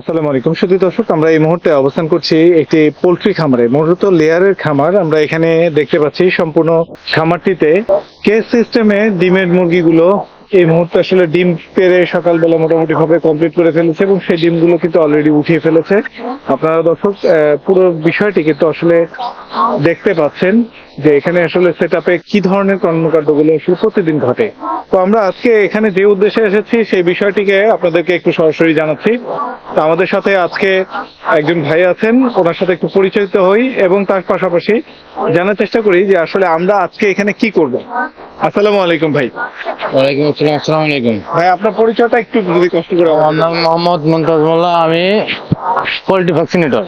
আসসালামু আলাইকুম। সুদী দর্শক, আমরা এই মুহূর্তে অবস্থান করছি একটি পোলট্রি খামারে। মূলত লেয়ারের খামার, আমরা এখানে দেখতে পাচ্ছি সম্পূর্ণ খামারটিতে কেস সিস্টেমে ডিমের মুরগিগুলো এই মুহূর্তে আসলে ডিম পেরে সকালবেলা মোটামুটি ভাবে কমপ্লিট করে ফেলেছে এবং সেই ডিমগুলো কিন্তু অলরেডি উঠিয়ে ফেলেছে। আপনারা দর্শক পুরো বিষয়টি কিন্তু আসলে দেখতে পাচ্ছেন যে এখানে আসলে সেট কি ধরনের কর্মকাণ্ডগুলো আসলে প্রতিদিন ঘটে। তো আমরা আজকে এখানে যে উদ্দেশ্যে এসেছি সেই বিষয়টিকে আপনাদেরকে একটু সরাসরি জানাচ্ছি। তো আমাদের সাথে আজকে একজন ভাই আছেন, ওনার সাথে একটু পরিচিত হই এবং তার পাশাপাশি জানার চেষ্টা করি যে আসলে আমরা আজকে এখানে কি করব। আসসালামু আলাইকুম ভাই। ওয়ালাইকুম আসসালাম আসসালামু আলাইকুম। ভাই আপনার পরিচয়টা একটু যদি কষ্ট করে আমার নাম মোহাম্মদ মুমতাজ মোল্লা আমি পোল্ট্রি ভ্যাকসিনেটর।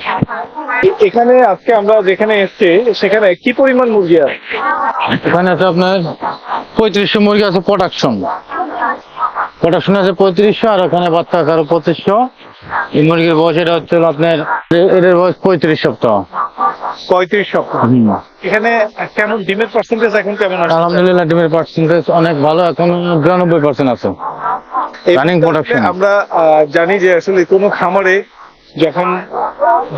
এখানে আজকে আমরা যেখানে এসেছি সেখানে কি পরিমাণ মুরগি আছে? এখানে আছে আপনার পঁয়ত্রিশশো মুরগি আছে প্রোডাকশন প্রোডাকশন আছে পঁয়ত্রিশশো আর ওখানে বাচ্চা আছে আরও পঁচিশশো। এই মুরগির বয়স এটা হচ্ছে আপনার এদের বয়স পঁয়ত্রিশ সপ্তাহ। পঁয়ত্রিশ সপ্তাহ এখানে কেমন ডিমের পার্সেন্টেজ এখন কেমন আছে আলহামদুলিল্লাহ ডিমের পার্সেন্টেজ অনেক ভালো এখন বিরানব্বই পার্সেন্ট আছে। মুহূর্তে production। আমরা জানি যে আসলে কোনো খামারে যখন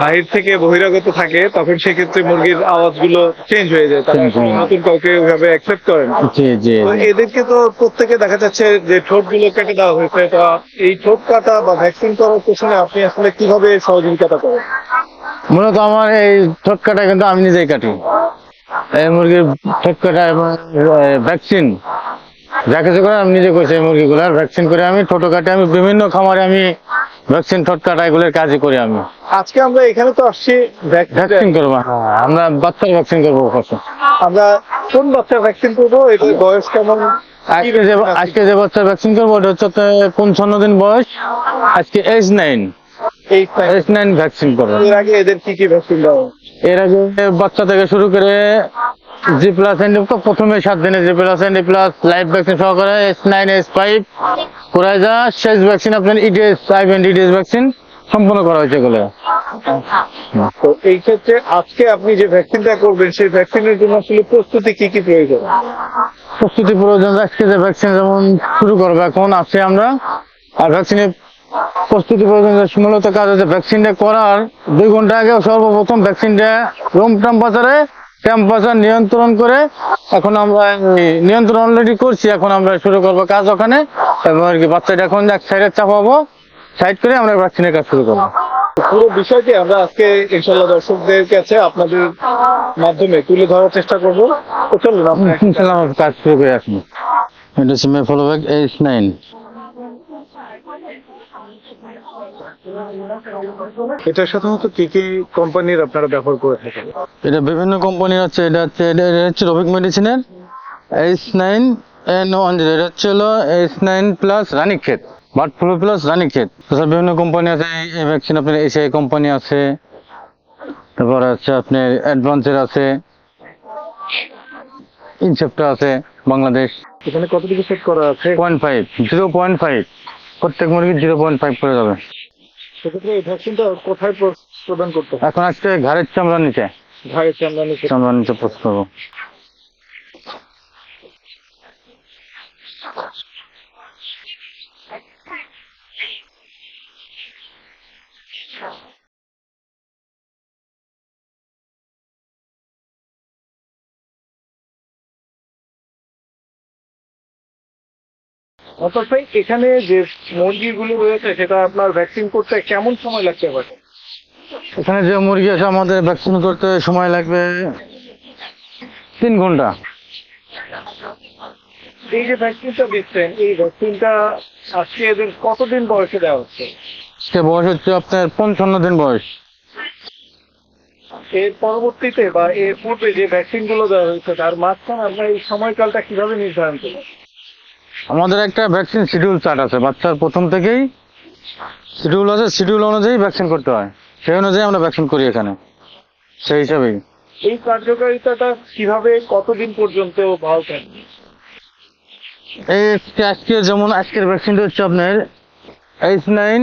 বাহির থেকে বহিরাগত থাকে তখন সেক্ষেত্রে মুরগির আওয়াজগুলো চেঞ্জ হয়ে যায়। তারা। নতুন কাউকে ওইভাবে অ্যাকসেপ্ট করেন এদেরকে তো প্রত্যেকে দেখা যাচ্ছে যে ঠোঁটগুলো কেটে দেওয়া হয়েছে। তো এই ঠোঁট কাটা বা ভ্যাকসিন করার পেছনে আপনি আসলে কীভাবে সহযোগিতা করেন? মূলত আমার এই ঠোঁট কাটা কিন্তু আমি নিজেই কাটি। এই মুরগির ঠোঁট কাটা এবং ভ্যাকসিন যা কিছু করে আমি নিজে করছি এই মুরগিগুলো। ভ্যাকসিন করে আমি ঠোঁটো কাটে আমি বিভিন্ন খামারে আমি ভ্যাকসিন ঠোঁট কাটা এগুলোর কাজই করি আমি। আজকে আমরা এখানে তো আসছি ভ্যাকসিন করব হ্যাঁ আমরা বাচ্চার ভ্যাকসিন করব আমরা কোন বাচ্চার ভ্যাকসিন করব? এটার বয়স কেমন? আজকে যে আজকে যে বাচ্চার ভ্যাকসিন করব ওটা হচ্ছে পঞ্চান্ন দিন বয়স। আজকে এইচ নাইন এই এইচ নাইন ভ্যাকসিন করব এর আগে এদের কি কি ভ্যাকসিন দেওয়া এর আগে বাচ্চা থেকে শুরু করে জি প্লাস তো প্রথমে সাত দিনে G plus N plus live vaccine সহকারে S nine S five coryza শেষ ভ্যাকসিন আপনার EDS five and EDS vaccine সম্পূর্ণ করা হয়েছে এগুলো। তো এই ক্ষেত্রে আজকে আপনি যে ভ্যাকসিনটা করবেন সেই ভ্যাকসিনের জন্য আসলে প্রস্তুতি কি কি প্রয়োজন? প্রস্তুতি প্রয়োজন আজকে যে ভ্যাকসিন যেমন শুরু করব এখন আছে আমরা। আর ভ্যাকসিনের প্রস্তুতি প্রয়োজন যে কাজ হচ্ছে ভ্যাকসিনটা করার দুই ঘণ্টা আগে সর্বপ্রথম ভ্যাকসিনটা রুম টেম্পারেচারে টেম্পারেচার নিয়ন্ত্রণ করে এখন আমরা নিয়ন্ত্রণ অলরেডি করছি এখন আমরা শুরু করব কাজ ওখানে। এবং আর কি বাচ্চাটা এখন এক সাইডে চাপাবো সাইড করে আমরা ভ্যাকসিনের কাজ শুরু করব। পুরো বিষয়টি আমরা আজকে ইনশাল্লাহ দর্শকদের কাছে আপনাদের মাধ্যমে তুলে ধরার চেষ্টা করব। চলুন আমরা ইনশাল্লাহ কাজ শুরু করে আসব। এটা হচ্ছে মেফলো ব্যাগ এইচ নাইন এটা সাধারণত কি কি কোম্পানির আপনারা ব্যবহার করে থাকেন? এটা বিভিন্ন কোম্পানির আছে এটা হচ্ছে এটা হচ্ছে রবিক মেডিসিনের H nine N one zero এটা হচ্ছে হলো H nine plus Ranikhet bird flu plus Ranikhet তাছাড়া বিভিন্ন কোম্পানি আছে এই- ভ্যাকসিন আপনার এসিআই কোম্পানি আছে তারপর আছে আপনার অ্যাডভান্সের আছে ইনসেপ্টা আছে বাংলাদেশ এখানে কতটুকু সেট করা আছে? Point five zero point five প্রত্যেক মুরগির জিরো পয়েন্ট ফাইভ করে যাবে। সেক্ষেত্রে এই ভ্যাকসিনটা কোথায় প্রদান করতে হবে এখন আজকে ঘাড়ের চামড়ার নিচে। ঘাড়ের চামড়া নিচে। চামড়ার নিচে পোস্ট অর্থাৎ এখানে যে মুরগিগুলো রয়েছে সেটা আপনার ভ্যাকসিন করতে কেমন সময় লাগতে পারে? এখানে যে মুরগি আছে আমাদের ভ্যাকসিন করতে সময় লাগবে তিন ঘণ্টা। এই যে ভ্যাকসিনটা দিচ্ছেন এই ভ্যাকসিনটা আজকে এদের কতদিন বয়সে দেওয়া হচ্ছে? সে বয়স হচ্ছে আপনার পঞ্চান্ন দিন বয়স। এর পরবর্তীতে বা এর পূর্বে যে ভ্যাকসিনগুলো দেওয়া হয়েছে তার মাঝখানে আপনার এই সময়কালটা কীভাবে নির্ধারণ করবেন আমাদের একটা ভ্যাকসিন শিডিউল চার্ট আছে। বাচ্চার প্রথম থেকেই শিডিউল আছে শিডিউল অনুযায়ী ভ্যাকসিন করতে হয়। সেই অনুযায়ী আমরা ভ্যাকসিন করি এখানে। সেই হিসাবেই। এই কার্যকারিতাটা কীভাবে কতদিন পর্যন্ত ভালো থাকে? এই আজকে যেমন আজকের ভ্যাকসিনটা হচ্ছে আপনার এইচ নাইন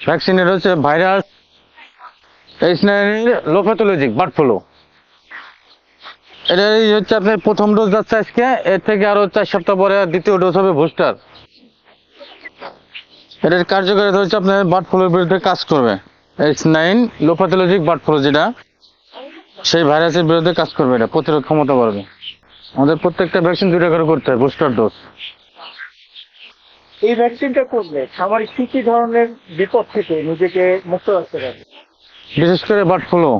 ভ্যাকসিনের হচ্ছে ভাইরাস এইচ নাইনের লোপ্যাথোলজিক বার্ড ফ্লু এটা হচ্ছে আপনার প্রথম ডোজ যাচ্ছে আজকে। এর থেকে আরও চার সপ্তাহ পরে দ্বিতীয় ডোজ হবে বুস্টার এটার কার্যকারিতা হচ্ছে আপনার বার্ড ফ্লুর বিরুদ্ধে কাজ করবে। এইচ নাইন বার্ড ফ্লু যেটা সেই ভাইরাসের বিরুদ্ধে কাজ করবে এটা প্রতিরোধ ক্ষমতা বাড়বে। আমাদের প্রত্যেকটা ভ্যাকসিন দুইটা করে করতে হয় বুস্টার ডোজ এই ভ্যাকসিনটা করলে খামারি কি কি ধরনের বিপদ থেকে নিজেকে মুক্ত রাখতে পারবে বিশেষ করে বার্ড ফ্লু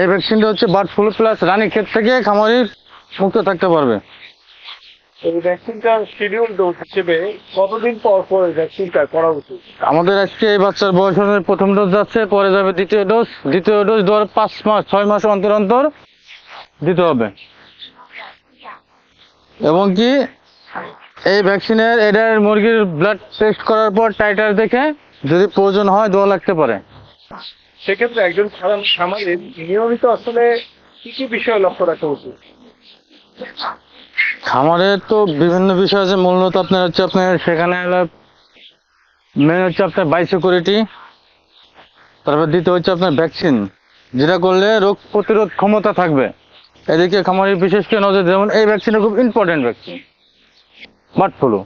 এই ভ্যাকসিনটা হচ্ছে বার্ড ফ্লু প্লাস রানী ক্ষেত থেকে খামারি মুক্ত থাকতে পারবে। এই ভ্যাকসিনটা শিডিউল ডোজ হিসেবে কতদিন পর পর ভ্যাকসিনটা করা উচিত? আমাদের আজকে এই বাচ্চার বয়স অনুযায়ী প্রথম ডোজ যাচ্ছে পরে যাবে দ্বিতীয় ডোজ দ্বিতীয় ডোজ ধর পাঁচ মাস ছয় মাস অন্তর অন্তর দিতে হবে। এবং কি এই ভ্যাকসিনের এটার মুরগির ব্লাড টেস্ট করার পর টাইটার দেখে যদি প্রয়োজন হয় দোয়া লাগতে পারে। সেক্ষেত্রে একজন সাধারণ খামারির নিয়মিত আসলে কি কি বিষয় লক্ষ্য রাখা উচিত? খামারের তো বিভিন্ন বিষয় আছে। মূলত আপনার হচ্ছে আপনার সেখানে মেন হচ্ছে আপনার বায়োসিকিউরিটি তারপর দ্বিতীয় হচ্ছে আপনার ভ্যাকসিন যেটা করলে রোগ প্রতিরোধ ক্ষমতা থাকবে। এদিকে খামারের বিশেষ করে নজর যেমন এই ভ্যাকসিনটা খুব ইম্পর্টেন্ট ভ্যাকসিন বার্ড ফ্লু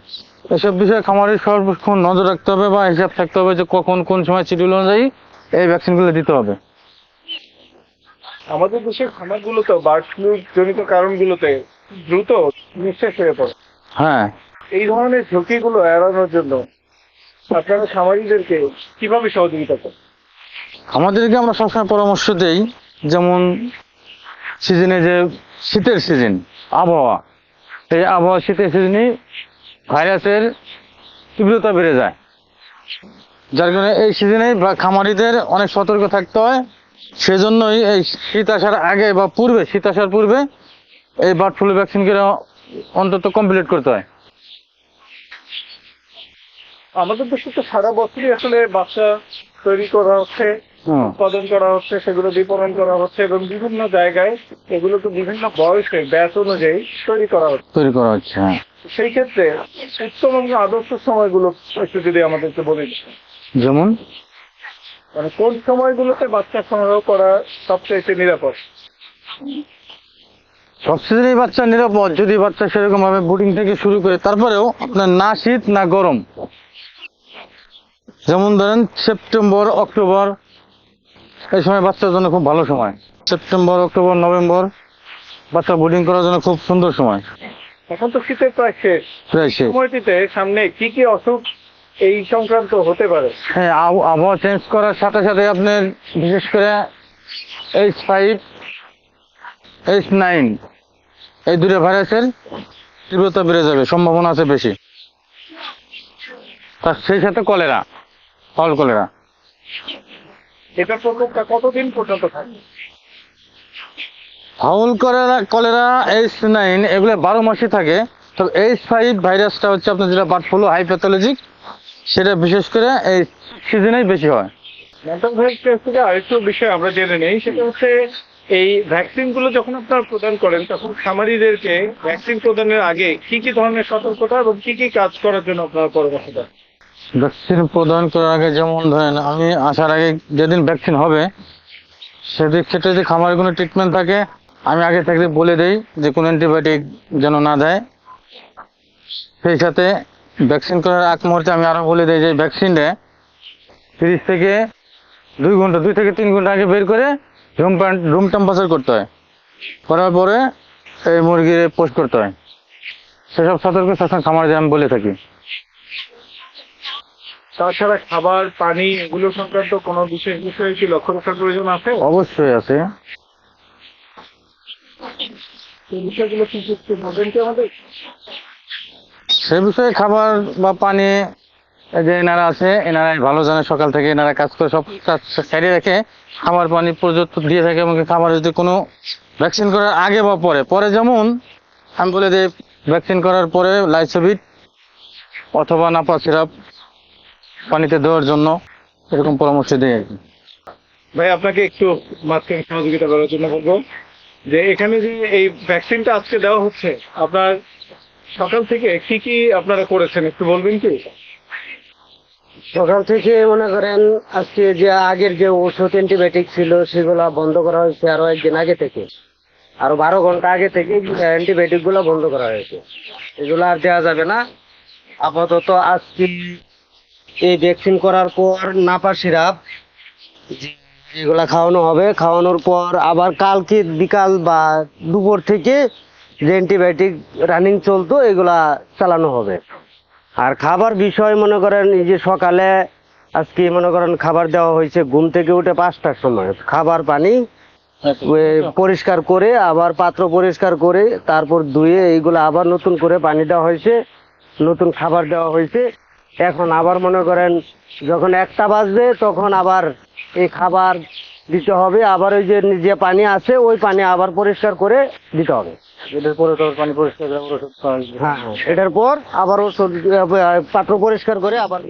এসব বিষয়ে খামারের সর্বক্ষণ নজর রাখতে হবে বা হিসাব থাকতে হবে যে কখন কোন সময় শিডিউল অনুযায়ী এই ভ্যাকসিনগুলো দিতে হবে। আমাদের দেশের খামারগুলোতে বার্ড ফ্লু জনিত কারণগুলোতে দ্রুত নিঃশেষ হয়ে পড়ে। হ্যাঁ। এই ধরনের ঝুঁকিগুলো এড়ানোর জন্য আপনারা খামারিদেরকে কীভাবে সহযোগিতা করেন? আমাদেরকে আমরা সবসময় পরামর্শ দেই যেমন সিজনে যে শীতের সিজন আবহাওয়া। এই আবহাওয়া শীতের সিজনে ভাইরাসের তীব্রতা বেড়ে যায়। যার কারণে এই সিজনে খামারিদের অনেক সতর্ক থাকতে হয়। সেজন্যই এই শীত আসার আগে বা পূর্বে শীত আসার পূর্বে এই বার্ড ফ্লু ভ্যাকসিনগুলো অন্তত কমপ্লিট করতে হয়। আমাদের দেশে তো সারা বছরই আসলে বাচ্চা তৈরি করা হচ্ছে উৎপাদন করা হচ্ছে সেগুলো বিপণন করা হচ্ছে এবং বিভিন্ন জায়গায় এগুলোকে বিভিন্ন বয়সে ব্যাচ অনুযায়ী তৈরি করা হচ্ছে। তৈরি করা হচ্ছে হ্যাঁ। সেই ক্ষেত্রে উত্তম এবং আদর্শ সময়গুলো একটু যদি আমাদেরকে বলে দিতেন। যেমন? মানে কোন সময়গুলোতে বাচ্চা সংগ্রহ করা সবচেয়ে নিরাপদ? সব সিজনেই বাচ্চা নিরাপদ যদি বাচ্চা সেরকম ভাবে বুটিং থেকে শুরু করে তারপরেও আপনার না শীত না গরম। যেমন ধরেন সেপ্টেম্বর অক্টোবর এই সময় বাচ্চার জন্য খুব ভালো সময়। সেপ্টেম্বর অক্টোবর নভেম্বর বাচ্চা বোর্ডিং করার জন্য খুব সুন্দর সময়। এখন তো শীতের প্রায় শেষ। প্রায় শেষ। সময়টিতে সামনে কি কি অসুখ এই সংক্রান্ত হতে পারে। হ্যাঁ আব- আবহাওয়া চেঞ্জ করার সাথে সাথে আপনার বিশেষ করে এইচ ফাইভ এইচ নাইন এই দুটো ভাইরাসের তীব্রতা বেড়ে যাবে সম্ভাবনা আছে বেশি। তার সেই সাথে কলেরা ফল কলেরা। এটার প্রকোপটা কতদিন পর্যন্ত থাকে? Fowl cholera cholera H nine এগুলো বারো মাসে থাকে। তবে এইচ ফাইভ ভাইরাসটা হচ্ছে আপনার যেটা বার্ড ফ্লু হাই প্যাথোলজিক সেটা বিশেষ করে এই সিজনেই বেশি হয়। মেন্টাল হেলথ কেয়ার থেকে আরেকটু বিষয় আমরা জেনে নেই সেটা হচ্ছে এই ভ্যাকসিনগুলো যখন আপনারা প্রদান করেন তখন খামারিদেরকে ভ্যাকসিন প্রদানের আগে কি কি ধরনের সতর্কতা এবং কি কি কাজ করার জন্য আপনারা পরামর্শ দেন? ভ্যাকসিন প্রদান করার আগে যেমন ধরেন আমি আসার আগে যেদিন ভ্যাকসিন হবে সেদিন ক্ষেত্রে যদি খামারের কোনো ট্রিটমেন্ট থাকে আমি আগে থেকে বলে দেই যে কোনো অ্যান্টিবায়োটিক যেন না দেয়। সেই সাথে ভ্যাকসিন করার আগ মুহূর্তে আমি আরও বলে দিই যে ভ্যাকসিনটা তিরিশ থেকে দুই ঘণ্টা দুই থেকে তিন ঘণ্টা আগে বের করে রুম রুম টেম্পারেচার করতে হয়। করার পরে এই মুরগির পোস্ট করতে হয়। সেসব সতর্ক সবসময় খামারে আমি বলে থাকি। তাছাড়া খাবার পানি এগুলো সংক্রান্ত কোনো বিশেষ বিষয়ে কি লক্ষ্য রাখার প্রয়োজন আছে? অবশ্যই আছে। বিষয়গুলো কি আমাদের? সে বিষয়ে খাবার বা পানি যে এনারা আছে এনারা ভালো জানে সকাল থেকে এনারা কাজ করে সব সাইডে রেখে খাবার পানি পর্যন্ত দিয়ে থাকে এবং খাবার যদি কোনো ভ্যাকসিন করার আগে বা পরে পরে যেমন আমি বলে দিই, ভ্যাকসিন করার পরে লাইসোভিট অথবা নাপা সিরাপ পানিতে দেওয়ার জন্য এরকম পরামর্শ দিই আর কি। ভাই, আপনাকে একটু মাঝখানে সহযোগিতা করার জন্য বলব যে, এখানে যে এই ভ্যাকসিনটা আজকে দেওয়া হচ্ছে, আপনার সকাল থেকে কি কি আপনারা করেছেন একটু বলবেন কি? সকাল থেকে মনে করেন আজকে যে আগের যে ওষুধ অ্যান্টিবায়োটিক ছিল, সেগুলা বন্ধ করা হয়েছে আরও একদিন আগে থেকে। আরও বারো ঘণ্টা আগে থেকে অ্যান্টিবায়োটিকগুলো বন্ধ করা হয়েছে। এগুলো আর দেওয়া যাবে না। আপাতত আজকে এই ভ্যাকসিন করার পর নাপা সিরাপ যেগুলা খাওয়ানো হবে। খাওয়ানোর পর আবার কালকে বিকাল বা দুপুর থেকে যে অ্যান্টিবায়োটিক রানিং চলতো এগুলা চালানো হবে। আর খাবার বিষয় মনে করেন এই যে সকালে আজকে মনে করেন খাবার দেওয়া হয়েছে ঘুম থেকে উঠে পাঁচটার সময়। খাবার পানি পরিষ্কার করে আবার পাত্র পরিষ্কার করে তারপর ধুয়ে এইগুলো আবার নতুন করে পানি দেওয়া হয়েছে নতুন খাবার দেওয়া হয়েছে। এখন আবার মনে করেন যখন একটা বাজবে তখন আবার এই খাবার দিতে হবে। আবার ওই যে যে পানি আছে ওই পানি আবার পরিষ্কার করে দিতে হবে। এটার পরে তো পানি পরিষ্কার করে ওষুধ হ্যাঁ হ্যাঁ এটার পর আবার ওষুধ পাত্র পরিষ্কার করে আবার